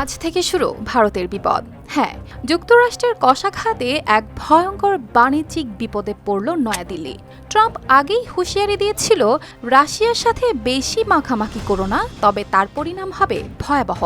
আজ থেকে শুরু ভারতের বিপদ। হ্যাঁ যুক্তরাষ্ট্রের কষাঘাতে এক ভয়ঙ্কর বাণিজ্যিক বিপদে পড়ল নয়াদিল্লি। ট্রাম্প আগেই হুঁশিয়ারি দিয়েছিল, রাশিয়ার সাথে বেশি মাখামাখি করো না, তবে তার পরিণাম হবে ভয়াবহ।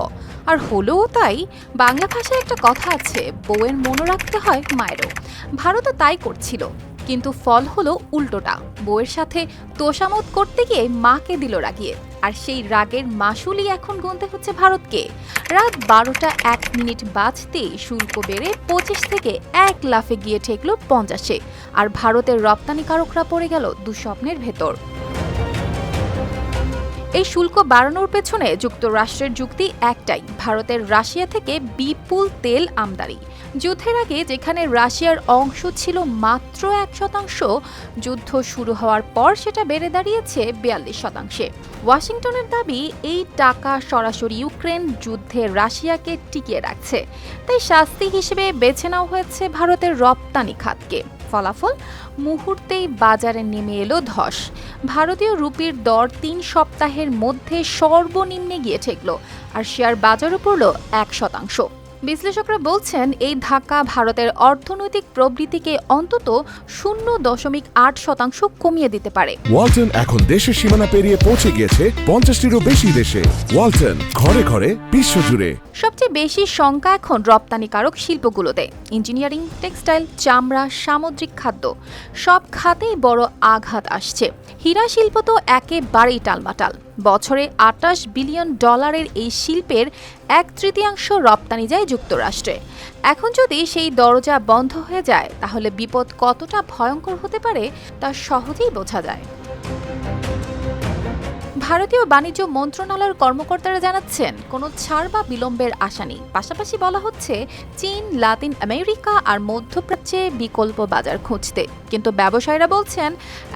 আর হলেও তাই, বাংলা ভাষায় একটা কথা আছে, বউয়ের মনে রাখতে হয় মায়েরও। ভারতও তাই করছিল। কিন্তু ফল হলো উল্টোটা। বউয়ের সাথে তোষামত করতে গিয়ে মাকে দিল রাগিয়ে। আর সেই রাগের মাসুলই এখন গুনতে হচ্ছে ভারতকে। রাত বারোটা এক মিনিট বাজতেই শুল্ক বেড়ে পঁচিশ থেকে এক লাফে গিয়ে ঠেকল পঞ্চাশে। আর ভারতের রপ্তানিকারকরা পড়ে গেল দুঃস্বপ্নের ভেতর। এই শুল্ক বাড়ানোর পেছনে যুক্তরাষ্ট্রের যুক্তি একটাই, ভারতের রাশিয়া থেকে বিপুল তেল আমদানি। যুদ্ধের আগে যেখানে রাশিয়ার অংশ ছিল মাত্র এক শতাংশ, যুদ্ধ শুরু হওয়ার পর সেটা বেড়ে দাঁড়িয়েছে বিয়াল্লিশ শতাংশে। ওয়াশিংটনের দাবি, এই টাকা সরাসরি ইউক্রেন যুদ্ধে রাশিয়াকে টিকিয়ে রাখছে। তাই শাস্তি হিসেবে বেছে নেওয়া হয়েছে ভারতের রপ্তানি খাতকে। ফলাফল মুহূর্তেই বাজারে নেমে এলো ধস। ভারতীয় রুপির দর তিন সপ্তাহের মধ্যে সর্বনিম্নে গিয়ে ঠেকল আর শেয়ার বাজারও পড়ল এক শতাংশ। বিশ্লেষকরা বলছেন, এই ধাক্কা ভারতের অর্থনৈতিক প্রবৃতিকে অন্তত শূন্য দশমিক আট শতাংশ কমিয়ে দিতে পারে। ওয়ালটন এখন দেশের সীমানা পেরিয়ে পৌঁছে গিয়েছে পঞ্চাশটিরও বেশি দেশে। ওয়ালটন ঘরে ঘরে বিশ্বজুড়ে। সবচেয়ে বেশি শঙ্কা এখন রপ্তানিকারক শিল্পগুলোতে। ইঞ্জিনিয়ারিং, টেক্সটাইল, চামড়া, সামুদ্রিক খাদ্য, সব খাতেই বড় আঘাত আসছে। হীরা শিল্প তো একেবারেই টালমাটাল। বছরে আটাশ বিলিয়ন ডলারের এই শিল্পের এক তৃতীয়াংশ রপ্তানি যায় যুক্তরাষ্ট্রে। এখন যদি সেই দরজা বন্ধ হয়ে যায়, তাহলে বিপদ কতটা ভয়ঙ্কর হতে পারে তা সহজেই বোঝা যায়। ভারতীয় বাণিজ্য মন্ত্রণালয়ের কর্মকর্তারা জানাচ্ছেন, কোনো ছাড় বা বিলম্বের আশা নেই। পাশাপাশি বলা হচ্ছে, চীন, লাতিন আমেরিকা আর মধ্যপ্রাচ্যে বিকল্প বাজার খুঁজতে। কিন্তু ব্যবসায়ীরা বলছেন,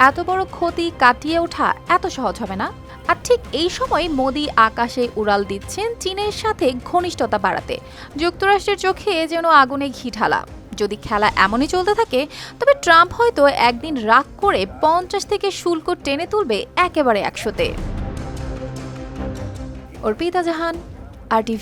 এত বড় ক্ষতি কাটিয়ে ওঠা এত সহজ হবে না। আর ঠিক এই সময় মোদি আকাশে উড়াল দিচ্ছেন চীনের সাথে ঘনিষ্ঠতা বাড়াতে। যুক্তরাষ্ট্রের চোখে যেন আগুনে ঘি ঢালা। যদি খেলা এমনই চলতে থাকে, তবে ট্রাম্প হয়তো একদিন রাগ করে পঞ্চাশ থেকে শুল্ক টেনে তুলবে একেবারে একশোতে। अर्पिता जहान आर टी